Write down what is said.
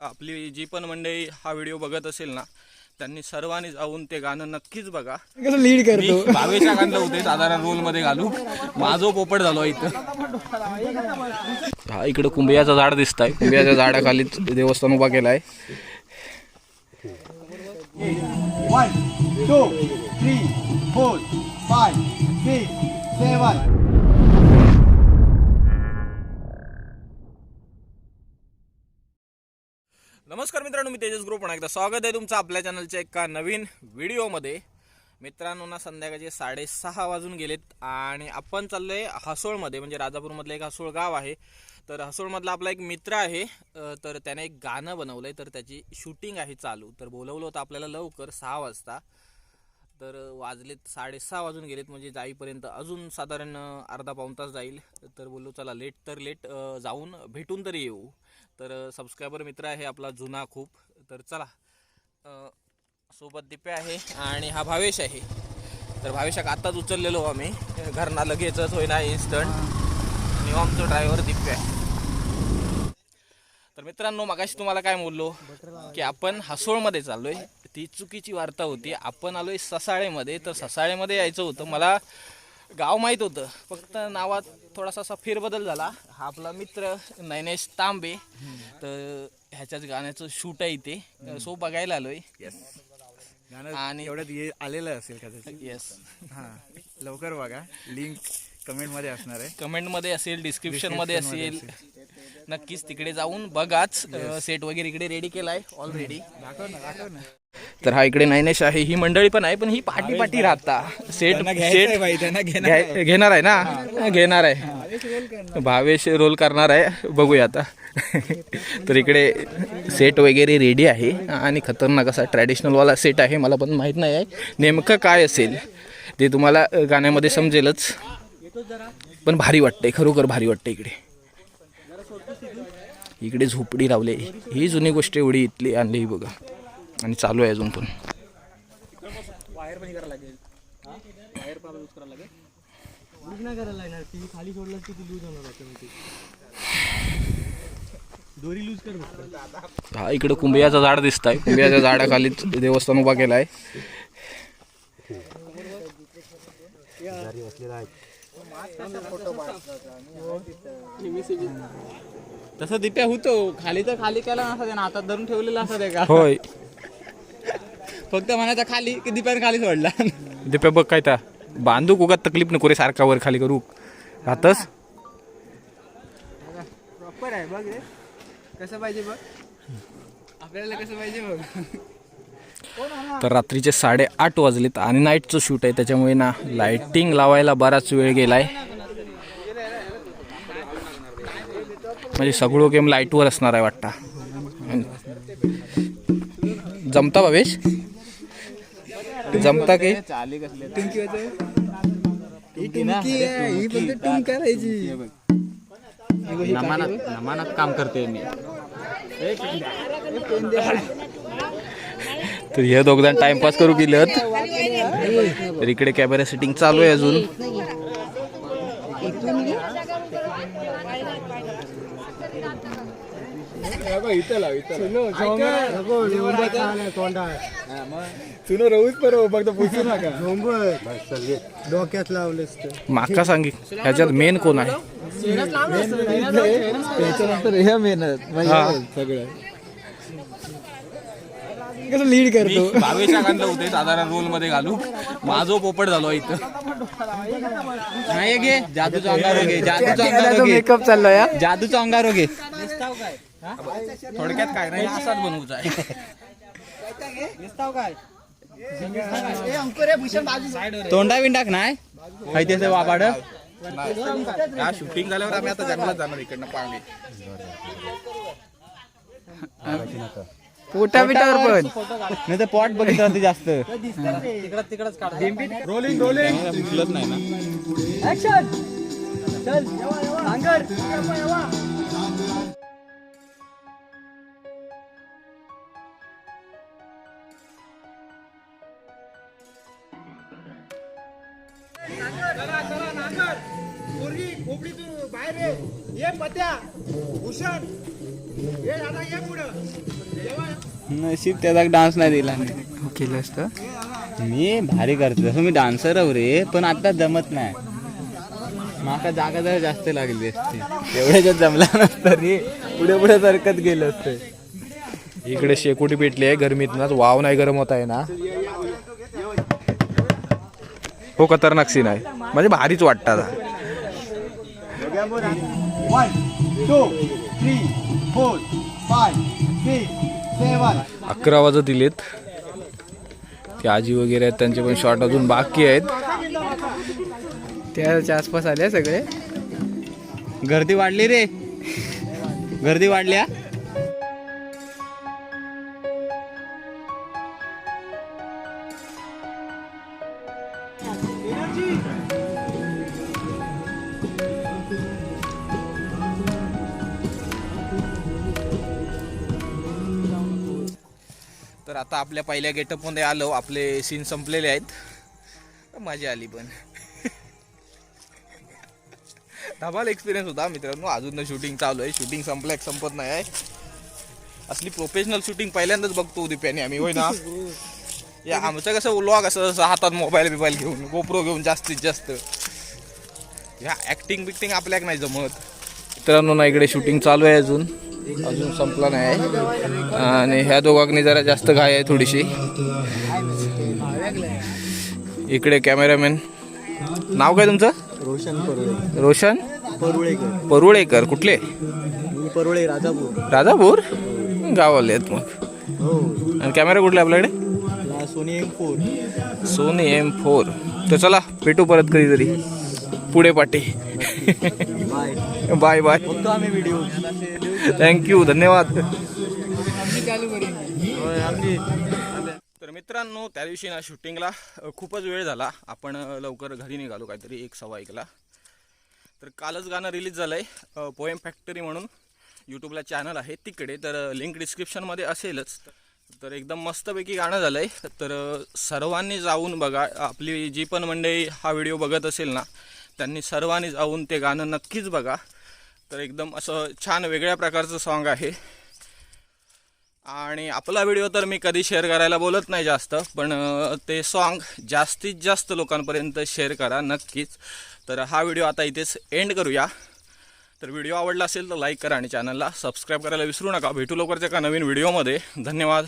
आपली जी पण मंडळी हा व्हिडिओ बघत असेल ना त्यांनी सर्वांनी जाऊन ते गाणं नक्कीच बघा. कसं लीड मी करतो गाणं होते साधारण रोलमध्ये घालू. माझो पोपट झालो इथं. हा इकडं कुंभियाचं झाड दिसत आहे कुंभियाच्या झाडाखालीच देवस्थान उभा केलाय. One, two, three, four, five, six, seven. नमस्कार मित्रांनो मी तेजस ग्रुप पुन्हा एकदा स्वागत आहे तुमचं आपल्या चॅनलच्या एका नवीन व्हिडिओमध्ये. मित्रांनो ना संध्याकाळचे साडेसहा वाजून गेलेत आणि आपण चाललोय हसोळमध्ये म्हणजे राजापूरमधलं एक हसोळ गाव आहे. तर हसोळमधला आपला एक मित्र आहे तर त्याने एक गाणं बनवलं आहे तर त्याची शूटिंग आहे चालू. तर बोलवलं होतं आपल्याला लवकर सहा वाजता. तर वाजलेत साडेसहा वाजून गेलेत म्हणजे जाईपर्यंत अजून साधारण अर्धा पाऊण तास जाईल. तर बोललो चला लेट तर लेट जाऊन भेटून तरी येऊ. तर सबस्क्रायबर मित्र आहे आपला जुना खूप. तर चला सोबत दिप्या आहे आणि हा भावेश आहे. तर भावेशाक आत्ताच उचललेलो आम्ही. घरना लगेचच होईना इन्स्टंट आणि आमचं ड्रायव्हर दिप्या आहे. तर मित्रांनो मगाशी तुम्हाला काय बोललो? की आपण हसोळमध्ये चाललोय. ती चुकीची वार्ता होती. आपण आलोय ससाळेमध्ये. तर ससाळेमध्ये यायचं होतं. मला गाव माहीत होतं. फक्त नावात थोडासा असा फेरबदल झाला. हा आपला मित्र नैनेश तांबे. तर ह्याच्याच गाण्याचं शूट आहे इथे. सो बघायला आलोय. आणि- एवढ्यात ये- आलेलं असेल कदाचित. येस हा. लवकर बघा. लिंक कमेंटमध्ये असणार आहे. कमेंटमध्ये असेल डिस्क्रिप्शनमध्ये असेल. नक्कीच तिकडे जाऊन बघाच. सेट वगैरे इकडे रेडी केलाय ऑलरेडी दाखव ना दाखव ना. तर हा इकडे नायनेश आहे ही मंडळी पण आहे पण ही पाठी पाठी राहता. सेट सेट घेणार आहे. ना? घेणार आहे. भावेश रोल करणार आहे. बघूया आता. तर इकडे सेट वगैरे रेडी आहे. आणि खतरनाक असा ट्रॅडिशनल वाला सेट आहे मला पण माहीत नाही आहे. नेमकं काय असेल ते तुम्हाला गाण्यामध्ये समजेलच. पण भारी वाटतंय खरोखर भारी वाटतं इकडे. इकडे झोपडी लावली. ही जुनी गोष्ट एवढी इथली आणली बघा. आणि चालू आहे अजून पण. लूज नाही करायला लागणार ती खाली सोडलं की ती लूज होणार ऑटोमॅटिक दोरी लूज कर फक्त हा इकडे कुंभियाचं झाड दिसत आहे कुंभियाच्या झाडाखालीच देवस्थान उभा केलाय. तसं दिप्या होतो. खाली तर खाली केला नसता त्यानं. हातात धरून ठेवलेला असत का? होय. फक्त म्हणायचा खाली की दिप्याने खाली सोडला. दिप्या बघ काय त्या बांधू उगाच तकलीफ नको रे सारखा वर खाली करू. राहतस? प्रॉपर आहे बघ रे. कसं पाहिजे बघ? आपल्याला कसं पाहिजे बघ? तर रात्रीचे साडेआठ वाजलेत आणि नाईटचं शूट आहे त्याच्यामुळे ना लाइटिंग लावायला बराच वेळ गेलाय. म्हणजे सगळं गेम लाईटवर असणार आहे वाटता. जमता भावेश? जमता की? चाली कसले ही टुमकी आहे ही फक्त टुम करायची. नमानात नमानात काम करते मी. तर हे दोघजण टाइमपास करू गेलेत. तर इकडे कॅमेरा सेटिंग चालू आहे अजून. तुला रवूच बरोबर फक्त पुसू नका. डोक्यात लावलंस माका सांगी ह्याच्यात मेन कोण आहे? त्याच्यानंतर हे मेहनत हा. सगळं. कसं लीड करतो? गाणं होते साधारण रोलमध्ये घालू. माझो पोपट झालो इथं. नाही घे. जादूचा अंगारो घे जादूचा अंगारो मेकअप चाललाय हा? जादूचा अंगारो घे. थोडक्यात काय नाही. असाच बनवूचा आहे. तोंडा विंडाक नाही? ते वाबाड. हा शूटिंग झाल्यावर आम्ही आता जंगलात जाणार इकडनं पांगे पोटा बिटावर पण. नाही तर पॉट बघितलं ते. जास्त बाहेर ये पत्या भूषण. ये दादा ये पुढं. नशीब त्याचा डान्स नाही दिला. केलं असतं. मी भारी करतो. तसं मी डान्सर आहे रे पण आता जमत नाही. माका जागा जरा जास्त लागली असते. एवढ्याच्यात जमला नसतं रे. पुढे पुढे सरकत गेलं असतं. इकडे शेकोटी पेटली आहे गरमीतनच वाव नाही गरम होत आहे ना. हो खतरनाक सीन आहे. म्हणजे भारीच अकरा वाजत दिलेत. ते आजी वगैरे आहेत त्यांचे पण शॉट अजून बाकी आहेत. त्याच्या आसपास आले सगळे. गर्दी वाढली रे. गर्दी वाढल्या. आता आपल्या पहिल्या गेटअपमध्ये आलो आपले सीन संपलेले आहेत. मजा आली पण. धमाल एक्सपिरियन्स होता मित्रांनो अजून शूटिंग चालू आहे. शूटिंग संपलं संपत नाही आहे. असली प्रोफेशनल शूटिंग पहिल्यांदाच बघतो दिप्याने आम्ही होय ना? या आमचं कसं व्लॉग असं हातात मोबाईल बिबाईल घेऊन गोप्रो घेऊन जास्तीत जास्त. ह्या ऍक्टिंग बिक्टिंग आपल्याक नाही जमत. मित्रांनो ना इकडे शूटिंग चालू आहे अजून. अजून संपला नाही. आणि ह्या दोघांनी जरा जास्त घाय आहे थोडीशी. इकडे कॅमेरामॅन. नाव काय तुमचं? रोशन परुळे. रोशन? परुळेकर. परुळेकर. कुठले? परुळे राजापूर. राजापूर? गावाले आहेत मग. हो. आणि कॅमेरा कुठला आपल्याकडे? Sony M four Sony M four तर चला भेटू परत कधीतरी. पुढे पाठी. बाय. Bye bye. बघतो आम्ही व्हिडिओ थँक्यू धन्यवाद. तर मित्रांनो त्या दिवशी ना शूटिंगला खूपच वेळ झाला. आपण लवकर घरी निघालो काहीतरी एक सव्वा एकला. तर कालच गाणं रिलीज झालं आहे पोएम फॅक्टरी म्हणून. यूट्यूबला चॅनल आहे तिकडे तर लिंक डिस्क्रिप्शनमध्ये असेलच. तर एकदम मस्तपैकी गाणं झालं आहे तर सर्वांनी जाऊन बघा. आपली जी पण मंडळी हा व्हिडिओ बघत असेल ना त्यांनी सर्वांनी जाऊन ते गाणं नक्कीच बघा. तर एकदम असं छान वेगळ्या प्रकारचं सॉन्ग आहे. आणि आपला व्हिडिओ तर मी कधी शेअर करायला बोलत नाही जास्त पण ते सॉन्ग जास्तीत जास्त लोकांपर्यंत शेअर करा नक्कीच. तर हा व्हिडिओ आता इथेच एंड करूया. तर व्हिडिओ आवडला असेल तर लाईक करा आणि चॅनलला सबस्क्राईब करायला विसरू नका. भेटू लवकरच्या एका नवीन व्हिडिओमध्ये धन्यवाद.